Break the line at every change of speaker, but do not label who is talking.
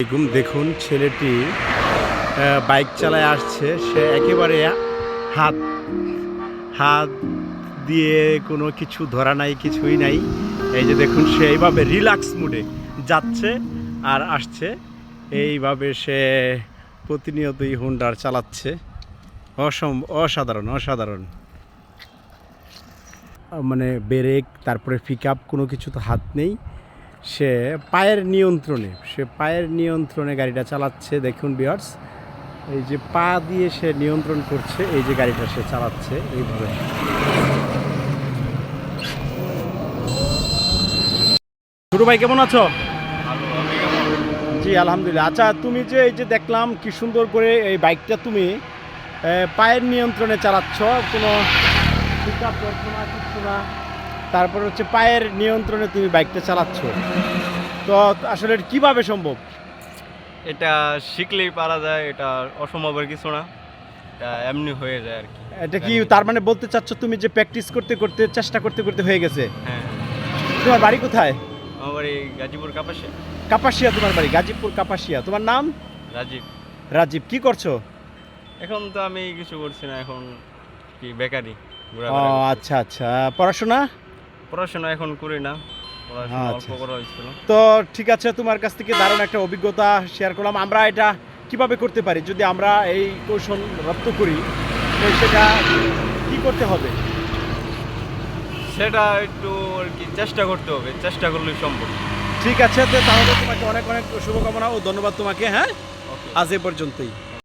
এরকম দেখুন, ছেলেটি বাইক চালায় আসছে। সে একেবারে হাত হাত দিয়ে কোনো কিছু ধরা নাই, কিছুই নাই। এই যে দেখুন, সে এইভাবে রিল্যাক্স মুডে যাচ্ছে আর আসছে। এইভাবে সে প্রতিনিয়তই হুন্ডার চালাচ্ছে। অসম অসাধারণ অসাধারণ। মানে ব্রেক, তারপরে পিক আপ কোনো কিছু তো হাত নেই। সে পায়ের নিয়ন্ত্রণে, সে পায়ের নিয়ন্ত্রণে গাড়িটা চালাচ্ছে, দেখুন বিয়ার্স এই যে পা দিয়ে সে নিয়ন্ত্রণ করছে, এই যে গাড়িটা সে চালাচ্ছে, এইভাবে। ছোট ভাই, কেমন আছো? জি, আলহামদুলিল্লাহ। আচ্ছা তুমি যে এই যে দেখলাম কি সুন্দর করে এই বাইকটা তুমি পায়ের নিয়ন্ত্রণে চালাচ্ছ, কোনো কিছু না? তারপর হচ্ছে পায়ের নিয়ন্ত্রণে তুমি বাইকটা চালাচ্ছ। তো আসলে কীভাবে সম্ভব?
এটা শিখলেই পারা যায় এটা অসম্ভবের কিছু না। এটা এমনি হয়ে যায় আর কি।
এটা কি তার মানে বলতে চাচ্ছ তুমি যে প্র্যাকটিস করতে করতে চেষ্টা করতে করতে হয়ে গেছে?
হ্যাঁ।
তোমার বাড়ি কোথায়?
আমার বাড়ি গাজীপুর কাপাসিয়া।
কাপাসিয়া তোমার বাড়ি গাজীপুর কাপাসিয়া। তোমার নাম?
রাজীব।
রাজীব কি করছ?
এখন তো আমি কিছু করছি না এখন কি বেকারি।
ও আচ্ছা আচ্ছা। পড়াশোনা?
পড়াশোনা এখন করি না
আচ্ছা। তো ঠিক আছে তোমার কাছ থেকে দারুণ একটা অভিজ্ঞতা শেয়ার করলাম। আমরা এটা কীভাবে করতে পারি? যদি আমরা এই কৌশল রপ্ত করি তো সেটা কি করতে হবে?
সেটা একটু আর কি চেষ্টা করতে হবে চেষ্টা করলেই সম্ভব।
ঠিক আছে তো তাহলে তোমাকে অনেক অনেক শুভকামনা ও ধন্যবাদ তোমাকে হ্যাঁ? আজ এ পর্যন্তই।